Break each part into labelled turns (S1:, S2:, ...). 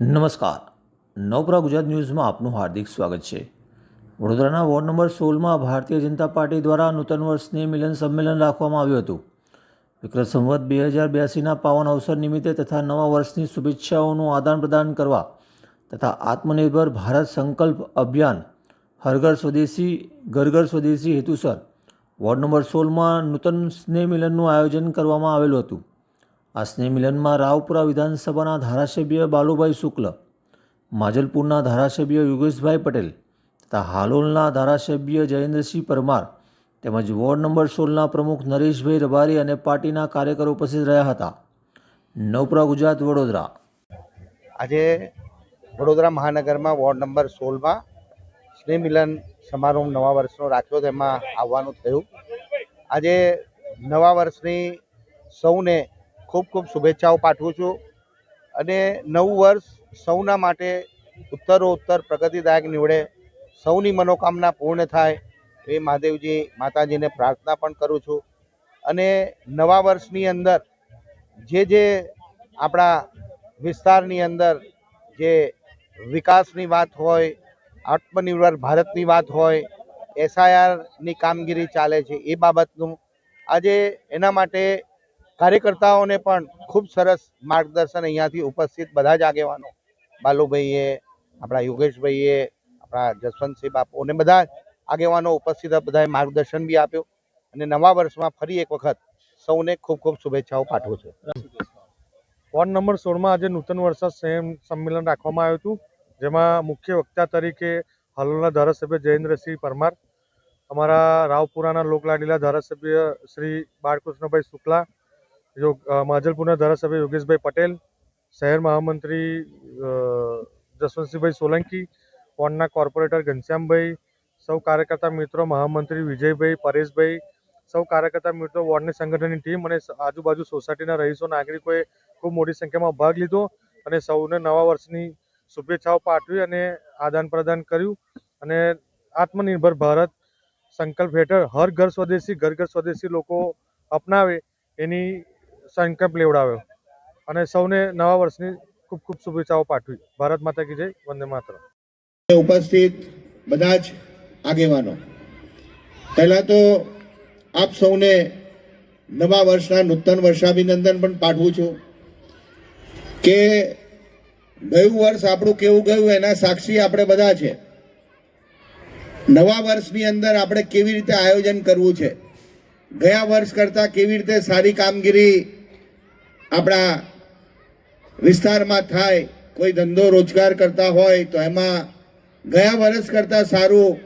S1: નમસ્કાર. નવપરા ગુજરાત ન્યૂઝમાં આપનું હાર્દિક સ્વાગત છે. વડોદરાના વોર્ડ નંબર સોળમાં ભારતીય જનતા પાર્ટી દ્વારા નૂતન વર્ષની મિલન સંમેલન રાખવામાં આવ્યું હતું. વિક્રમ સંવત બે હજાર બ્યાસીના પાવન અવસર નિમિત્તે તથા નવા વર્ષની શુભેચ્છાઓનું આદાન પ્રદાન કરવા તથા આત્મનિર્ભર ભારત સંકલ્પ અભિયાન હરઘર સ્વદેશી ઘર ઘર સ્વદેશી હેતુસર વોર્ડ નંબર સોળમાં નૂતન સ્નેહ મિલનનું આયોજન કરવામાં આવેલું હતું. આ સ્નેહ મિલનમાં રાવપુરા વિધાનસભાના ધારાસભ્ય બાલુભાઈ શુક્લ, માજલપુરના ધારાસભ્ય યોગેશભાઈ પટેલ તથા હાલોલના ધારાસભ્ય જયેન્દ્રસિંહ પરમાર તેમજ વોર્ડ નંબર સોળના પ્રમુખ નરેશભાઈ રબારી અને પાર્ટીના કાર્યકરો ઉપસ્થિત રહ્યા હતા. નવપુરા ગુજરાત વડોદરા.
S2: આજે વડોદરા મહાનગરમાં વોર્ડ નંબર સોળમાં સ્નેહ મિલન સમારોહ નવા વર્ષનો રાખ્યો તેમાં આવવાનું થયું. આજે નવા વર્ષની સૌને ખૂબ ખૂબ શુભેચ્છાઓ પાઠવું છું. અને નવું વર્ષ સૌના માટે ઉત્તરો ઉત્તર પ્રગતિદાયક નીવડે. સૌની મનોકામના પૂર્ણ થાય એ મહાદેવજી માતાજીને પ્રાર્થના પણ કરું છું. અને નવા વર્ષની અંદર જે જે આપણા વિસ્તારની અંદર જે વિકાસની વાત હોય, આત્મનિર્ભર ભારતની વાત હોય, એસઆઈઆરની કામગીરી ચાલે છે એ બાબતનું આજે એના માટે કાર્યકર્તાઓને પણ ખૂબ સરસ માર્ગદર્શન અહીંયાથી ઉપસ્થિત બધા જ આગેવાનો બાલુભાઈએ, આપણા યોગેશભાઈએ, આપણા જસવંતસિંહ બાપુ અને બધા આગેવાનો ઉપસ્થિત. બધાએ માર્ગદર્શન બી આપ્યું અને નવા વર્ષમાં ફરી એક વખત સૌને ખૂબ ખૂબ શુભેચ્છાઓ પાઠવું છું
S3: વોર્ડ નંબર સોળમાં આજે નૂતન વર્ષ સંયમ સંમેલન રાખવામાં આવ્યું હતું, જેમાં મુખ્ય વક્તા તરીકે હાલોલના ધારાસભ્ય જયેન્દ્રસિંહ પરમાર, અમારા રાવપુરાના લોકલાડીલા ધારાસભ્ય શ્રી બાળકૃષ્ણભાઈ શુક્લા યોગ માજલપુરના ધારાસભ્ય યોગેશભાઈ પટેલ, શહેર મહામંત્રી જસવંતસિંહભાઈ સોલંકી વોર્ડના કોર્પોરેટર ઘનશ્યામભાઈ, સૌ કાર્યકર્તા મિત્રો, મહામંત્રી વિજયભાઈ, પરેશભાઈ, સૌ કાર્યકર્તા મિત્રો, વોર્ડની સંગઠનની ટીમ અને આજુબાજુ સોસાયટીના રહીશો, નાગરિકોએ ખૂબ મોટી સંખ્યામાં ભાગ લીધો અને સૌને નવા વર્ષની શુભેચ્છાઓ પાઠવી અને આદાન પ્રદાન કર્યું. અને આત્મનિર્ભર ભારત સંકલ્પ હેઠળ હર ઘર સ્વદેશી, ઘર ઘર સ્વદેશી લોકો અપનાવે એની સંકલ્પ લેવડાવ્યો. અને સૌને નવા વર્ષની ખૂબ ખૂબ શુભેચ્છાઓ પાઠવી. ભારત માતા કી જય, વંદે માતરમ.
S4: ઉપસ્થિત બધા જ આગેવાનો. પહેલા તો આપ સૌને નવા વર્ષના નૂતન વર્ષાભિનંદન પણ પાઠવું છું કે ગયું વર્ષ આપણું કેવું ગયું એના સાક્ષી આપણે બધા છે. નવા વર્ષની અંદર આપણે કેવી રીતે આયોજન કરવું છે? ગયા વર્ષ કરતાં કેવી રીતે સારી કામગીરી આપણા વિસ્તારમાં થાય, કોઈ ધંધો રોજગાર કરતા હોય, તો એમાં ગયા વર્ષ કરતાં સારું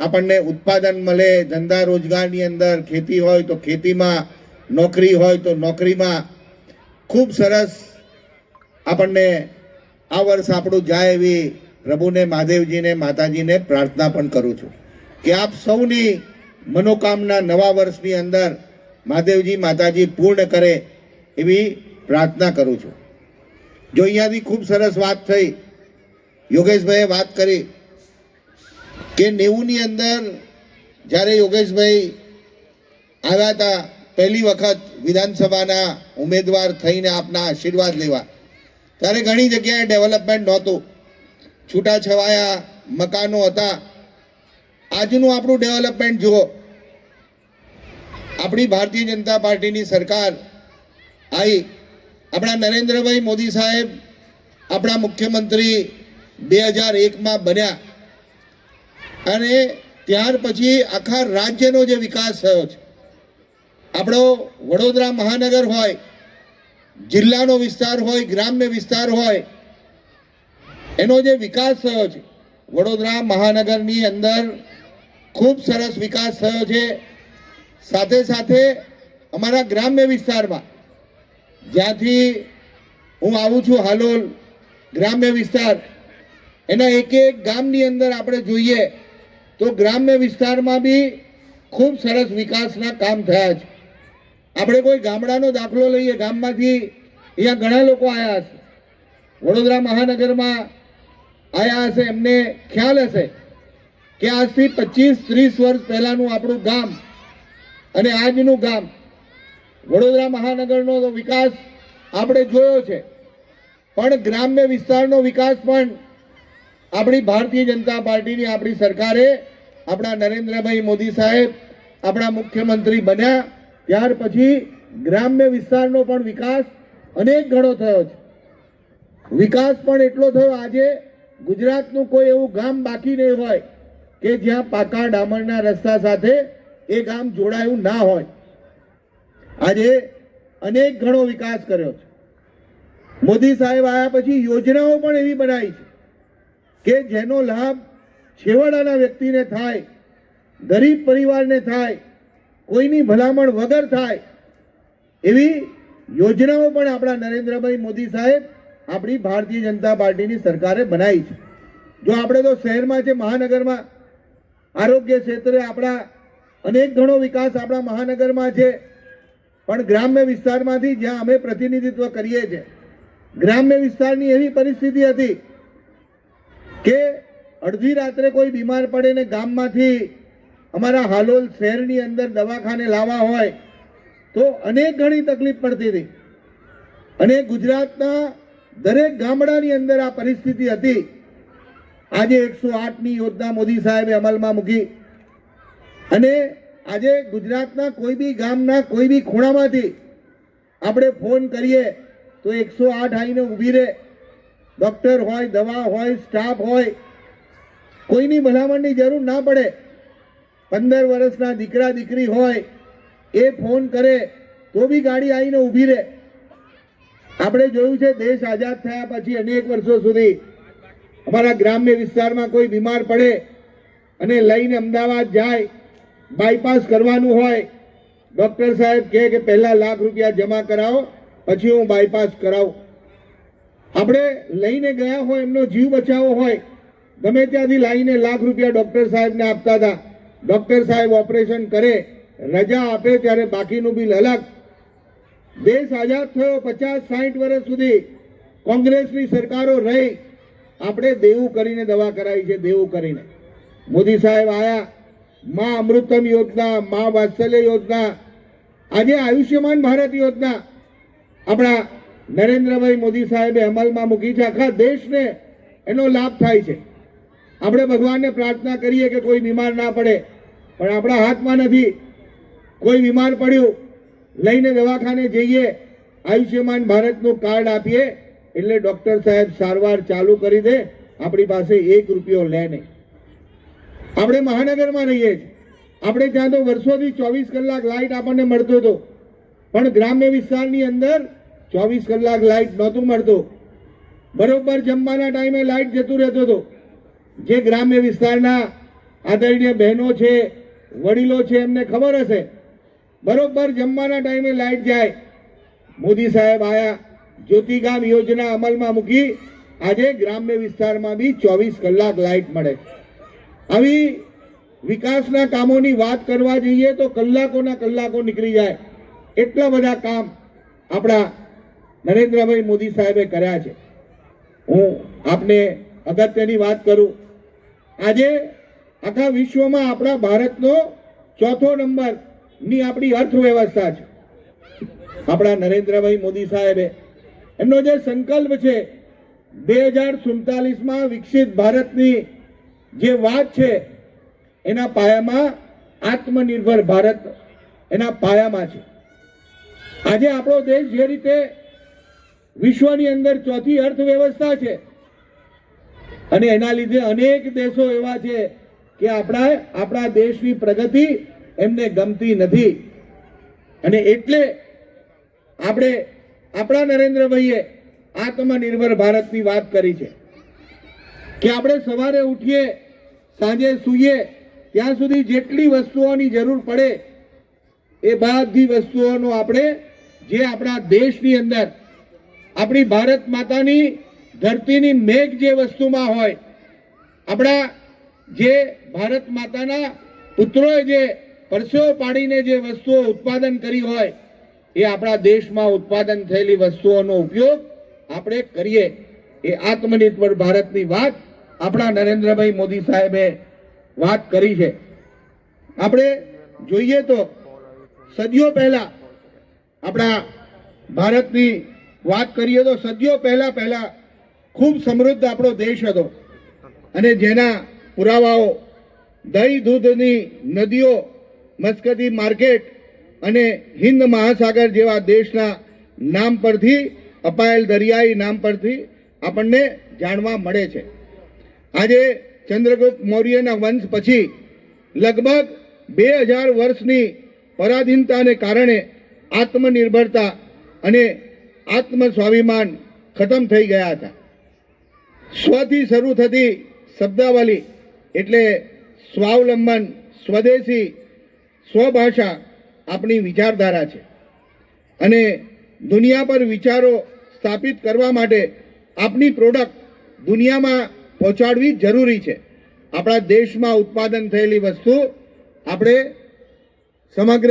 S4: આપણને ઉત્પાદન મળે. ધંધા રોજગારની અંદર ખેતી હોય તો ખેતીમાં, નોકરી હોય તો નોકરીમાં. ખૂબ સરસ આપણને આ વર્ષ આપણું જાય એવી પ્રભુને, મહાદેવજીને, માતાજીને પ્રાર્થના પણ કરું છું કે આપ સૌની મનોકામના નવા વર્ષની અંદર મહાદેવજી, માતાજી પૂર્ણ કરે. એવી પ્રાર્થના કરું છું. જો અહીંયાથી ખૂબ સરસ વાત થઈ, યોગેશભાઈએ વાત કરી કે નેવુંની અંદર જ્યારે યોગેશભાઈ આવ્યા હતા પહેલી વખત વિધાનસભાના ઉમેદવાર થઈને આપના આશીર્વાદ લેવા, ત્યારે ઘણી જગ્યાએ ડેવલપમેન્ટ નહોતું. છૂટાછવાયા મકાનો હતા. આજનું આપણું ડેવલપમેન્ટ જુઓ. આપણી ભારતીય જનતા પાર્ટીની સરકાર આવી આપણા નરેન્દ્રભાઈ મોદી સાહેબ આપણા મુખ્યમંત્રી બે હજાર એકમાં બન્યા. અને ત્યાર પછી આખા રાજ્યનો જે વિકાસ થયો છે. આપણો વડોદરા મહાનગર હોય, જિલ્લાનો વિસ્તાર હોય, ગ્રામ્ય વિસ્તાર હોય, એનો જે વિકાસ થયો છે, વડોદરા મહાનગરની અંદર ખૂબ સરસ વિકાસ થયો છે. સાથે સાથે અમારા ગ્રામ્ય વિસ્તારમાં જ્યાંથી હું આવું છું હાલોલ ગ્રામ્ય વિસ્તાર. એના એક એક ગામની અંદર આપણે જોઈએ તો ગ્રામ્ય વિસ્તારમાં બી ખૂબ સરસ વિકાસના કામ થયા છે. આપણે કોઈ ગામડાનો દાખલો લઈએ, ગામમાંથી અહીંયા ઘણા લોકો આવ્યા હશે. વડોદરા મહાનગરમાં આવ્યા હશે, એમને ખ્યાલ હશે કે આજથી પચીસ, ત્રીસ વર્ષ પહેલાંનું આપણું ગામ અને આજનું ગામ વડોદરા મહાનગરનો વિકાસ આપણે જોયો છે. પણ ગ્રામ્ય વિસ્તારનો વિકાસ પણ આપણી ભારતીય જનતા પાર્ટીની આપણી સરકારે આપણા નરેન્દ્રભાઈ મોદી સાહેબ આપણા મુખ્યમંત્રી બન્યા. ત્યાર પછી ગ્રામ્ય વિસ્તારનો પણ વિકાસ અનેક ઘણો થયો છે. વિકાસ પણ એટલો થયો આજે ગુજરાતનું કોઈ એવું ગામ બાકી નહીં હોય કે જ્યાં પાકા ડામરના રસ્તા સાથે એ ગામ જોડાયું ના હોય. આજે અનેક ઘણો વિકાસ કર્યો છે. મોદી સાહેબ આવ્યા પછી યોજનાઓ પણ એવી બનાવી છે કે જેનો લાભ છેવાડાના વ્યક્તિને થાય, ગરીબ પરિવારને થાય, કોઈની ભલામણ વગર થાય એવી યોજનાઓ પણ આપણા નરેન્દ્રભાઈ મોદી સાહેબ આપણી ભારતીય જનતા પાર્ટીની સરકારે બનાવી છે. જો આપણે તો શહેરમાં છે, મહાનગરમાં, આરોગ્ય ક્ષેત્રે આપણા અનેક ઘણો વિકાસ આપણા મહાનગરમાં છે પણ ગ્રામ્ય વિસ્તારમાંથી જ્યાં અમે પ્રતિનિધિત્વ કરીએ છીએ, ગ્રામ્ય વિસ્તારની એવી પરિસ્થિતિ હતી કે અડધી રાત્રે કોઈ બીમાર પડે ને ગામમાંથી અમારા હાલોલ શહેરની અંદર દવાખાને લાવવા હોય, તો અનેક ઘણી તકલીફ પડતી હતી. અને ગુજરાતના દરેક ગામડાની અંદર આ પરિસ્થિતિ હતી. આજે એકસો આઠની યોજના મોદી સાહેબે અમલમાં મૂકી. અને આજે ગુજરાતના કોઈ બી ગામના કોઈ બી ખૂણામાંથી આપણે ફોન કરીએ તો એકસો આઠ આવીને ઊભી રહે. ડૉક્ટર હોય, દવા હોય, સ્ટાફ હોય, કોઈની ભલામણની જરૂર ના પડે. પંદર વર્ષના દીકરા દીકરી હોય, એ ફોન કરે તો બી ગાડી આવીને ઊભી રહે. આપણે જોયું છે દેશ આઝાદ થયા પછી અનેક વર્ષો સુધી અમારા ગ્રામ્ય વિસ્તારમાં કોઈ બીમાર પડે અને લઈને અમદાવાદ જાય બાયપાસ કરવાનું હોય ડૉક્ટર સાહેબ કહે કે પહેલાં લાખ રૂપિયા જમા કરાવો, પછી હું બાયપાસ કરાવું. આપણે લઈને ગયા હોય, એમનો જીવ બચાવવો હોય, ગમે ત્યાંથી લાવીને લાખ રૂપિયા ડૉક્ટર સાહેબને આપતા હતા. ડૉક્ટર સાહેબ ઓપરેશન કરે, રજા આપે ત્યારે બાકીનું બિલ અલગ. દેશ આઝાદ થયો પચાસ સાઠ વર્ષ સુધી, કોંગ્રેસની સરકારો રહી. આપણે દેવું કરીને દવા કરાવી છે, દેવું કરીને. મોદી સાહેબ આયા મા અમૃતમ યોજના, મા વાત્સલ્ય યોજના આજે આયુષ્યમાન ભારત યોજના આપણા નરેન્દ્રભાઈ મોદી સાહેબે અમલમાં મૂકી છે. આખા દેશને એનો લાભ થાય છે. આપણે ભગવાનને પ્રાર્થના કરીએ કે કોઈ બીમાર ના પડે, પણ આપણા હાથમાં નથી. કોઈ બીમાર પડ્યું, લઈને દવાખાને જઈએ, આયુષ્યમાન ભારતનું કાર્ડ આપીએ, એટલે ડૉક્ટર સાહેબ સારવાર ચાલુ કરી દે. આપણી પાસે એક રૂપિયો લે નહીં. આપણે મહાનગરમાં રહીએ છીએ. આપણે ત્યાં તો વર્ષોથી ચોવીસ કલાક લાઇટ આપણને મળતો હતો. પણ ગ્રામ્ય વિસ્તારની અંદર ચોવીસ કલાક લાઇટ નહોતું મળતું. બરોબર જમવાના ટાઈમે લાઇટ જતું રહેતો હતો. જે ગ્રામ્ય વિસ્તારના આદરણીય બહેનો છે, વડીલો છે, એમને ખબર હશે. બરોબર જમવાના ટાઈમે લાઇટ જાય. મોદી સાહેબ આયા, જ્યોતિગામ યોજના અમલમાં મૂકી. આજે ગ્રામ્ય વિસ્તારમાં બી ચોવીસ કલાક લાઇટ મળે. આવી વિકાસના કામોની વાત કરવા જઈએ તો કલાકોના કલાકો નીકળી જાય. એટલા બધા કામ આપણા નરેન્દ્રભાઈ મોદી સાહેબે કર્યા છે. હું આપને અગત્યની વાત કરું. આજે આખા વિશ્વમાં આપણા ભારતનો ચોથો નંબરની આપણી અર્થવ્યવસ્થા છે. આપણા નરેન્દ્રભાઈ મોદી સાહેબે. એમનો જે સંકલ્પ છે, બે હજાર સુડતાલીસમાં વિકસિત ભારતની જે વાત છે, એના પાયામાં આત્મનિર્ભર ભારત એના પાયામાં છે. આજે આપણો દેશ જે રીતે વિશ્વની અંદર ચોથી અર્થવ્યવસ્થા છે, અને એના લીધે અનેક દેશો એવા છે કે આપણા આપણા દેશની પ્રગતિ એમને ગમતી નથી. અને એટલે આપણે આપણા નરેન્દ્રભાઈએ આત્મનિર્ભર ભારતની વાત કરી છે. કે આપણે સવારે ઉઠીએ, સાંજે સૂઈએ, ત્યાં સુધી જેટલી વસ્તુઓની જરૂર પડે, એ બધી વસ્તુઓનો આપણે, જે આપણા દેશની અંદર, આપણી ભારત માતાની ધરતીની મેઘ જે વસ્તુમાં હોય, આપણા જે ભારત માતાના પુત્રોએ જે પરસેવો પાડીને જે વસ્તુઓ ઉત્પાદન કરી હોય, એ આપણા દેશમાં ઉત્પાદન થયેલી વસ્તુઓનો ઉપયોગ આપણે કરીએ. એ આત્મનિર્ભર ભારતની વાત આપણા નરેન્દ્રભાઈ મોદી સાહેબે વાત કરી છે. આપણે જોઈએ તો સદીઓ પહેલા આપણા ભારતની વાત કરીએ તો સદીઓ પહેલા પહેલા ખૂબ સમૃદ્ધ આપણો દેશ હતો. અને જેના પુરાવાઓ દહીં દૂધની નદીઓ, મસ્કતી માર્કેટ અને હિન્દ મહાસાગર જેવા દેશના નામ પરથી અપાયેલ દરિયાઈ નામ પરથી આપણને જાણવા મળે છે. આજે ચંદ્રગુપ્ત મૌર્યના વંશ પછી લગભગ બે હજાર વર્ષની પરાધીનતાને કારણે આત્મનિર્ભરતા અને આત્મ સ્વાભિમાન ખતમ થઈ ગયા હતા. સ્વથી શરૂ થતી શબ્દાવલી એટલે સ્વાવલંબન, સ્વદેશી, સ્વભાષા આપણી વિચારધારા છે અને દુનિયા પર વિચારો સ્થાપિત કરવા માટે આપણી પ્રોડક્ટ દુનિયામાં પહોંચાડવી જરૂરી છે. આપણા દેશમાં ઉત્પાદન થયેલી વસ્તુ આપણે સમગ્ર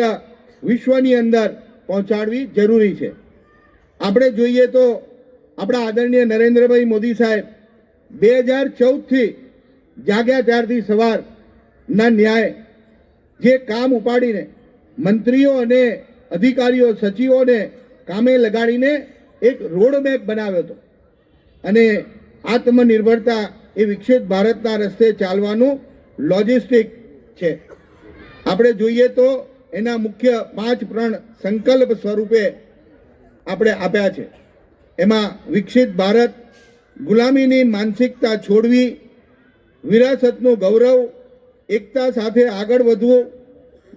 S4: વિશ્વની અંદર પહોંચાડવી જરૂરી છે. આપણે જોઈએ તો આપણા આદરણીય નરેન્દ્રભાઈ મોદી સાહેબ બે હજાર ચૌદથી જાગ્યા ત્યારથી સવારના ન્યાય જે કામ ઉપાડીને મંત્રીઓ અને અધિકારીઓ, સચિવોને કામે લગાડીને એક રોડમેપ બનાવ્યો હતો. અને આત્મનિર્ભરતા એ વિકસિત ભારતના રસ્તે ચાલવાનું લોજિસ્ટિક છે. આપણે જોઈએ તો એના મુખ્ય પાંચ પ્રણ સંકલ્પ સ્વરૂપે આપણે આપ્યા છે. એમાં વિકસિત ભારત, ગુલામીની માનસિકતા છોડવી, વિરાસતનું ગૌરવ, એકતા સાથે આગળ વધવું,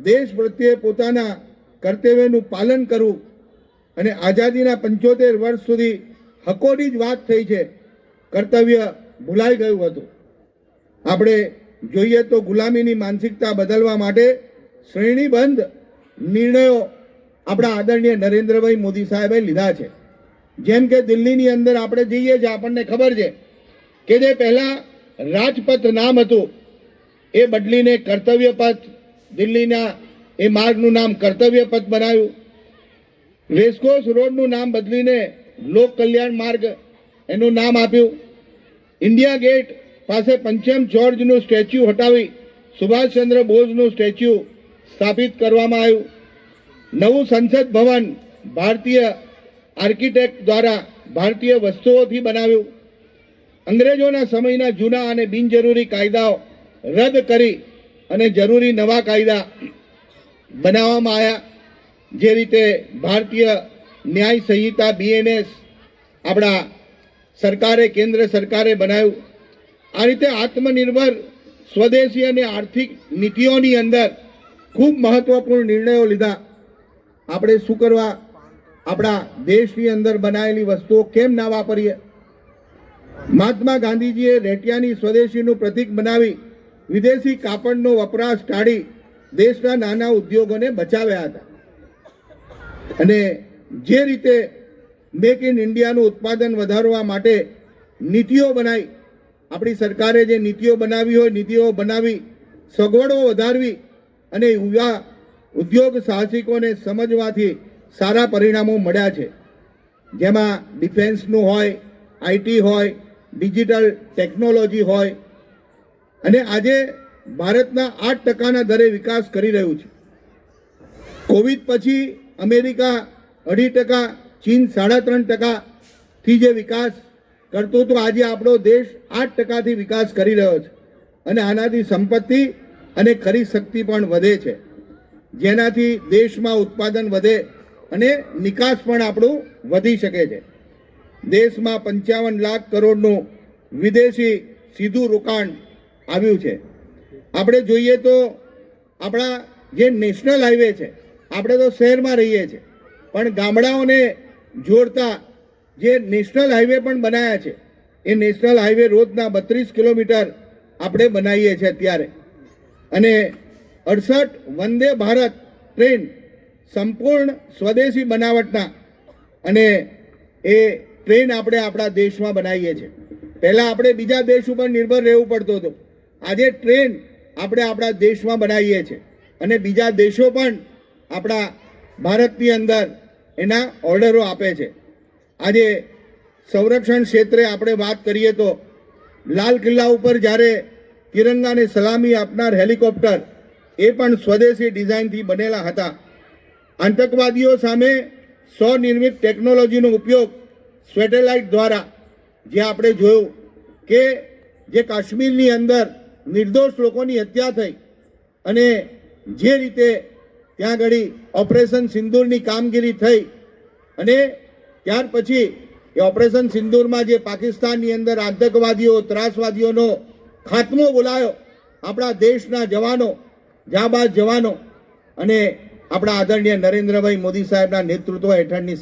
S4: દેશ પ્રત્યે પોતાના કર્તવ્યનું પાલન કરવું અને આઝાદીના પંચોતેર વર્ષ સુધી હકોની જ વાત થઈ છે. કર્તવ્ય ભૂલાઈ ગયું હતું. આપણે જોઈએ તો ગુલામીની માનસિકતા બદલવા માટે શ્રેણીબંધ નિર્ણયો આપણા આદરણીય નરેન્દ્રભાઈ મોદી સાહેબે લીધા છે. જેમ કે દિલ્હીની અંદર આપણે જઈએ છીએ આપણને ખબર છે કે જે પહેલાં રાજપથ નામ હતું, એ બદલીને કર્તવ્ય પથ દિલ્હીના, એ માર્ગનું નામ કર્તવ્ય પથ બનાવ્યું. રેસકોર્સ રોડનું નામ બદલીને લોક કલ્યાણ માર્ગ એનું નામ આપ્યું. ઇન્ડિયા ગેટ પાસે પંચમ જ્યોર્જનું સ્ટેચ્યુ હટાવી સુભાષચંદ્ર બોઝનું સ્ટેચ્યુ સ્થાપિત કરવામાં આવ્યું. નવું સંસદ ભવન ભારતીય આર્કિટેક્ટ દ્વારા ભારતીય વસ્તુઓથી બનાવ્યું. અંગ્રેજોના સમયના જૂના અને બિનજરૂરી કાયદાઓ રદ કરી અને જરૂરી નવા કાયદા બનાવવામાં આવ્યા, જે રીતે ભારતીય ન્યાય સંહિતા બીએનએસ આપણા સરકારે, કેન્દ્ર સરકારે બનાવ્યું. આ રીતે આત્મનિર્ભર સ્વદેશી અને આર્થિક નીતિઓની અંદર ખૂબ મહત્વપૂર્ણ નિર્ણયો લીધા. આપણે શું કરવા? આપણા દેશની અંદર બનાવેલી વસ્તુઓ કેમ ના વાપરીએ? મહાત્મા ગાંધીજીએ રેટિયાની સ્વદેશીનું પ્રતીક બનાવી વિદેશી કાપડનો વપરાશ ટાળી દેશના નાના ઉદ્યોગોને બચાવ્યા હતા. અને જે રીતે મેક ઇન ઇન્ડિયાનું ઉત્પાદન વધારવા માટે નીતિઓ બનાવી. આપણી સરકારે જે નીતિઓ બનાવી હોય, નીતિઓ બનાવી, સગવડો વધારવી અને યુવા ઉદ્યોગ સાહસિકોને સમજવાથી સારા પરિણામો મળ્યા છે. જેમાં ડિફેન્સનું હોય આઈટી હોય, ડિજિટલ ટેકનોલોજી હોય. અને આજે ભારતના આઠ ટકાના દરે વિકાસ કરી રહ્યું છે. કોવિડ પછી અમેરિકા અઢી ટકા ચીન સાડા ત્રણ ટકાથી જે વિકાસ કરતો હતો, આજે આપણો દેશ આઠ ટકાથી વિકાસ કરી રહ્યો છે. અને આનાથી સંપત્તિ અને ખરી શક્તિ પણ વધે છે. જેનાથી દેશમાં ઉત્પાદન વધે અને નિકાસ પણ આપણું વધી શકે છે. દેશમાં પંચાવન લાખ કરોડનું વિદેશી સીધું રોકાણ આવ્યું છે. આપણે જોઈએ તો આપણા જે નેશનલ હાઈવે છે, આપણે તો શહેરમાં રહીએ છીએ. પણ ગામડાઓને જોડતા જે નેશનલ હાઈવે પણ બનાવ્યા છે, એ નેશનલ હાઈવે રોજના બત્રીસ કિલોમીટર આપણે બનાવીએ છીએ અત્યારે. અને અડસઠ વંદે ભારત ટ્રેન સંપૂર્ણ સ્વદેશી બનાવટના અને એ ટ્રેન આપણે આપણા દેશમાં બનાવીએ છીએ. પહેલાં આપણે બીજા દેશ ઉપર નિર્ભર રહેવું પડતું હતું. આજે ટ્રેન આપણે આપણા દેશમાં બનાવીએ છીએ. અને બીજા દેશો પણ આપણા ભારતની અંદર એના ઓર્ડરો આપે છે. આજે સંરક્ષણ ક્ષેત્રે આપણે વાત કરીએ તો લાલ કિલ્લા ઉપર જ્યારે તિરંગાને સલામી આપનાર હેલિકોપ્ટર એ પણ સ્વદેશી ડિઝાઇનથી બનેલા હતા. આતંકવાદીઓ સામે સ્વનિર્મિત ટેકનોલોજીનો ઉપયોગ સેટેલાઇટ દ્વારા જે આપણે જોયું કે જે કાશ્મીરની અંદર નિર્દોષ લોકોની હત્યા થઈ અને જે રીતે ત્યાં આગળ ઓપરેશન સિંદૂરની કામગીરી થઈ અને ત્યાર પછી એ ઓપરેશન સિંદૂરમાં જે પાકિસ્તાનની અંદર આતંકવાદીઓ, ત્રાસવાદીઓનો ખાત્મો બોલાયો, આપણા દેશના જવાનો જાબાજ જવાનો અને આપણા આદરણીય નરેન્દ્રભાઈ મોદી સાહેબના નેતૃત્વ હેઠળની